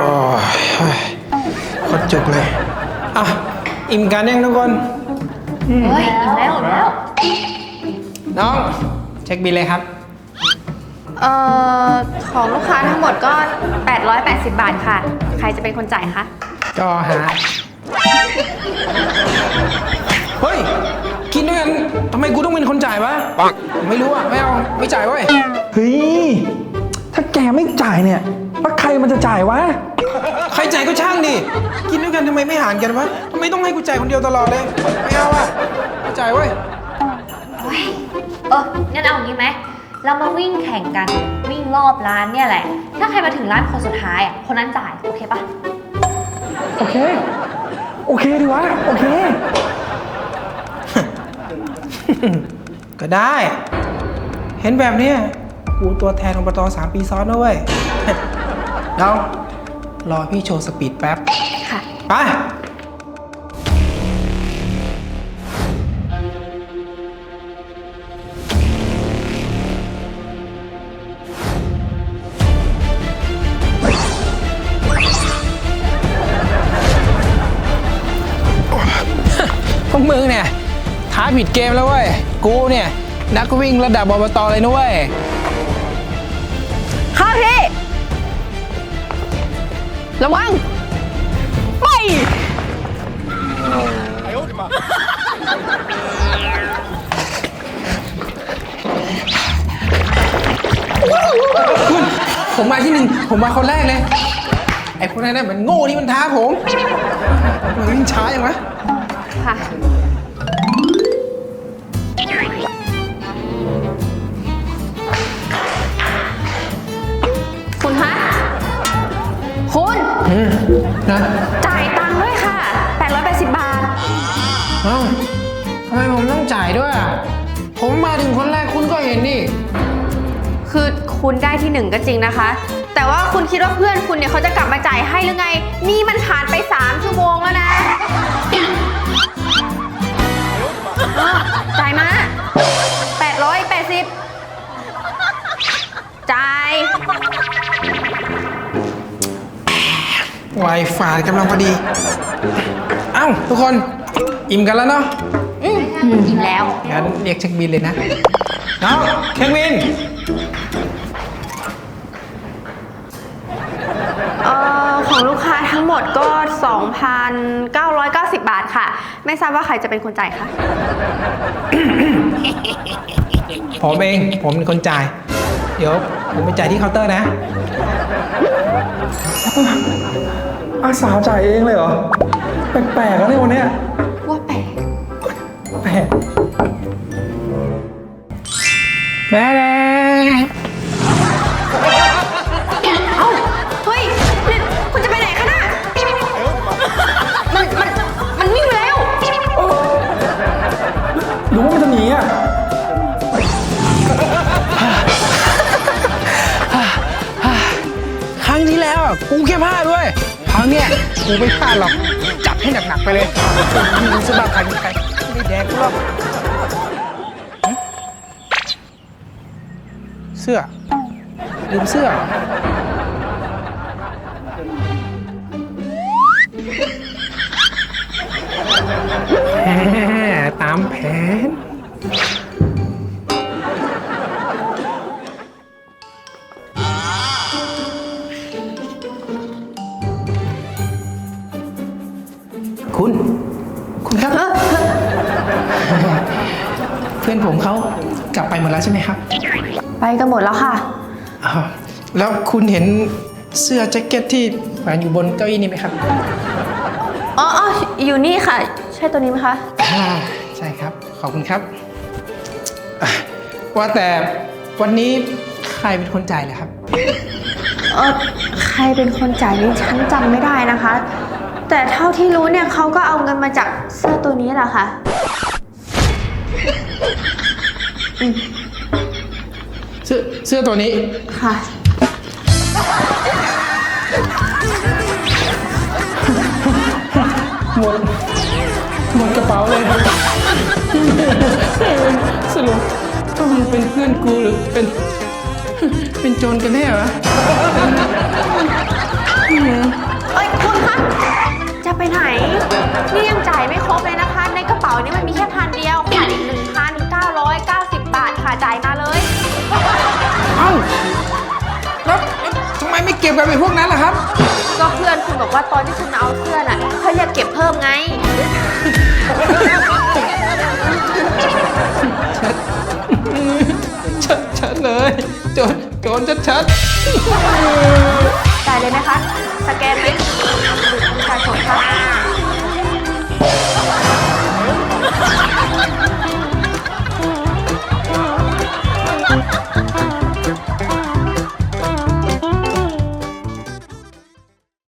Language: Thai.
โอ้ยโคตรจุกเลย อะ อิ่มกันยังทุกคน เฮ้ยอิ่มแล้วอิ่มแล้ว น้อง เช็คบิลเลยครับ เอ่อ ของลูกค้าทั้งหมดก็ 880 บาทค่ะ ใครจะเป็นคนจ่ายคะ ก็หา เฮ้ย กินด้วยกันทำไมกูต้องเป็นคนจ่ายวะไม่รู้อะ ไม่เอา ไม่จ่ายเว้ย เฮ้ย ถ้าแกไม่จ่ายเนี่ยแล้วใคร มันจะจ่ายวะ ใครจ่ายก็ช่างดิ กินด้วยกันทำไมไม่หารกันวะทำไมต้องให้กูจ่ายคนเดียวตลอดเลย ไม่เอาอะไม่จ่ายเว้ยเอองั้นเอาอย่างนี้ไหม เรามาวิ่งแข่งกัน วิ่งรอบร้านเนี่ยแหละ ถ้าใครมาถึงร้านคนสุดท้ายอะ คนนั้นจ่าย โอเคปะโอเค โอเคดีวะ โอเค ก็ได้ เห็นแบบเนี้ยกูตัวแทนอบตสามปีซ้อนนะเว้ย น้องรอพี่โชว์สปีดแป๊บ ค่ะ ไป พวกมึงเนี่ย ท้าผิดเกมแล้วเว้ย กูเนี่ย นักวิ่งระดับอบตเลยนะเว้ย ค่ะพี่ ระวัง ไปผมมาที่หนึ่งผมมาคนแรกเลย ไอ้คนนั้นน่ะมันโง่ที่มันท้าผมมันวิ่งช้าอย่างวะค่ะ คุณนะจ่ายตังค์ด้วยค่ะ 880 บาท เอ้าทำไมผมต้องจ่ายด้วยอะผมมาถึงคนแรกคุณก็เห็นนี่ คือคุณได้ที่หนึ่งก็จริงนะคะ แต่ว่าคุณคิดว่าเพื่อนคุณเนี่ยเขาจะกลับมาจ่ายให้หรือไง นี่มันผ่านไป 3 ชั่วโมงแล้วนะ ไวฝาดกำลังพอดี เอ้า ทุกคน อิ่มกันแล้วเนาะอืมอิ่มแล้วงั้นเรียกเช็คบินเลยนะน้องเช็คบินเอ่อของลูกค้าทั้งหมดก็ 2,990 บาทค่ะ ไม่ทราบว่าใครจะเป็นคนจ่ายคะผมเอง ผมเป็นคนจ่าย เดี๋ยวผมไปจ่ายที่เคาน์เตอร์นะ อาสาวจ่ายเองเลยเหรอ แปลกๆแล้วเนี่ยวันเนี้ย กูแค่พลาดด้วยครั้งเนี้ยกูไม่พลาดหรอก จับให้หนักๆไปเลยมึงสะบัดใครมีใครไม่แดกกูหรอกเสื้อ ลืมเสื้อแหมตามแผน เพื่อนผมเขากลับไปหมดแล้วใช่ไหมครับไปกันหมดแล้วค่ะ อ้าวแล้วคุณเห็นเสื้อแจ็คเก็ตที่แขวนอยู่บนเก้าอี้นี่ไหมครับอ๋ออ๋ออยู่นี่ค่ะ ใช่ตัวนี้ไหมคะ อ่าใช่ครับ ขอบคุณครับอะว่าแต่วันนี้ใครเป็นคนจ่ายเลยครับ เออใครเป็นคนจ่ายนี่ฉันจำไม่ได้นะคะ แต่เท่าที่รู้เนี่ยเขาก็เอาเงินมาจากเสื้อตัวนี้แหละค่ะ เสื้อเสื้อตัวนี้ ค่ะ หมด หมดกระเป๋าเลยสรุปต้องเป็นเพื่อนกูหรือเป็น เป็นโจรกันแน่วะ เก็บกันเป็นพวกนั้นเหรอครับ ก็เพื่อนคุณบอกว่าตอนที่คุณมาเอาเสื้อน่ะเขาเรียกเก็บเพิ่มไง ชัดชัดๆเลยโจรโจรชัดชัดจ่ายเลยไหมคะ สแกนไหมหรือประชาชนคะ